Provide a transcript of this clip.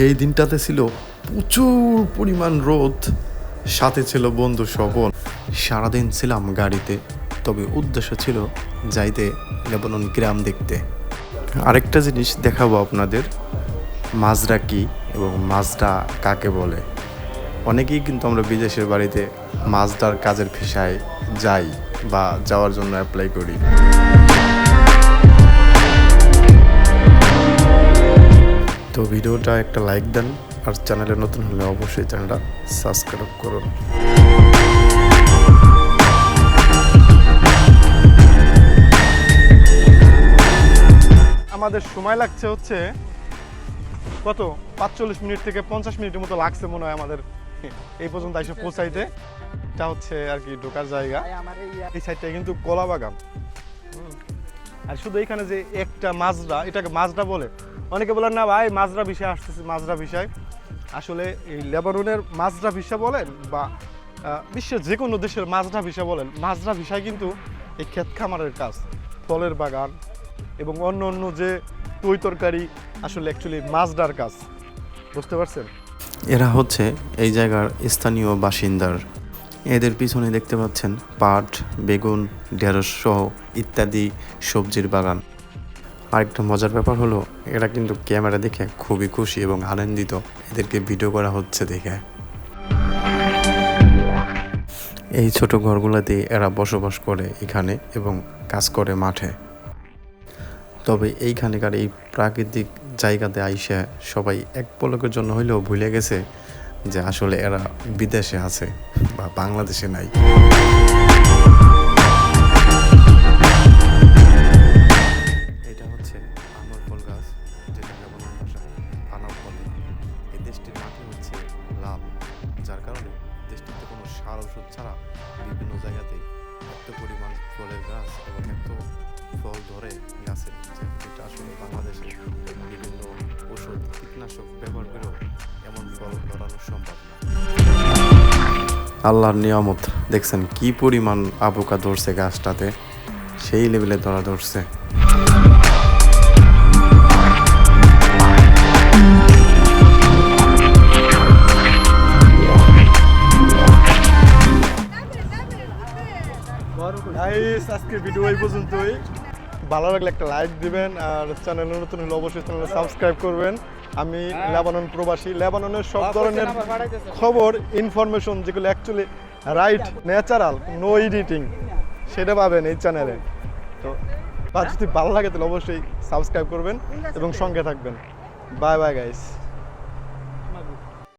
সেই দিনটাতে ছিল প্রচুর পরিমাণ রোদ। সাথে ছিল বন্ধু সবল সারাদিন ছিলাম গাড়িতে, তবে উদ্দেশ্য ছিল যাইতে লেবানন গ্রাম দেখতে। আরেকটা জিনিস দেখাবো আপনাদের। মাজরা কি এবং মাজরা কাকে বলে? অনেকেই কিন্তু আমরা বিদেশের বাড়িতে মাজদার কাজের ফিসায় যাই বা যাওয়ার জন্য অ্যাপ্লাই করি। তো ভিডিওটা একটা লাইক দেন, আর চ্যানেলে নতুন হলে অবশ্যই চ্যানেলটা সাবস্ক্রাইব করুন। আমাদের সময় লাগছে হচ্ছে কত? পাঁচচল্লিশ মিনিট থেকে পঞ্চাশ মিনিটের মতো লাগছে মনে হয় আমাদের। এই পর্যন্ত এসে পৌঁছাইতে। এটা হচ্ছে আর কি ঢোকার জায়গা। এই সাইডটা কিন্তু কলা বাগান আর শুধু এখানে যে একটা মাজরা, এটাকে মাজরা বলে। অনেকে বলেন, না ভাই, মাজরা বিষয় আসতেছে, মাজরা বিষয়। আসলে এই লেবাননের মাজরা ভিসা বলেন বা বিশ্বের যে কোনো দেশের মাজরা ভিসা বলেন, মাজরা ভিসায় কিন্তু এই ক্ষেত খামারের কাজ, ফলের বাগান এবং অন্য অন্য যে তৈ তরকারি আসলে অ্যাকচুয়ালি মাজরার কাজ। বুঝতে পারছেন? এরা হচ্ছে এই জায়গার স্থানীয় বাসিন্দার। এদের পিছনে দেখতে পাচ্ছেন পাট, বেগুন, ঢেঁড়স সহ ইত্যাদি সবজির বাগান। আরেকটা মজার ব্যাপার হলো, এরা কিন্তু ক্যামেরা দেখে খুবই খুশি এবং আনন্দিত। এদেরকে ভিডিও করা হচ্ছে দেখে। এই ছোট ঘরগুলোতে এরা বসবাস করে এখানে এবং কাজ করে মাঠে। তবে এইখানকার এই প্রাকৃতিক জায়গাতে আইসা সবাই এক পলকের জন্য হইলেও ভুলে গেছে যে আসলে এরা বিদেশে আছে বা বাংলাদেশে নাই। দেশটিতে কোনো সার ওষুধ ছাড়া বিভিন্ন জায়গাতে এত পরিমাণ ফলের গাছ এবং এত ফল ধরে গাছে যে এটা আসলে বাংলাদেশে বিভিন্ন ওষুধ কীটনাশক ব্যবহার করেও এমন ফল ধরানো সম্ভব না। আল্লাহর নিয়ামত, দেখছেন কি পরিমাণ আবুকা ধরছে গাছটাতে? সেই লেভেলে ধরা ধরছে। গাইস আজকে ভিডিও এই পর্যন্তই। ভালো লাগলে একটা লাইক দিবেন আর চ্যানেল নতুন হলে অবশ্যই চ্যানেল সাবস্ক্রাইব করবেন। আমি লেবানন প্রবাসী। লেবাননের সব ধরনের খবর ইনফরমেশন যেগুলো actually right natural no editing সেটা পাবেন এই চ্যানেলে তো বা যদি ভালো লাগে তাহলে অবশ্যই সাবস্ক্রাইব করবেন এবং সঙ্গে থাকবেন। Bye bye guys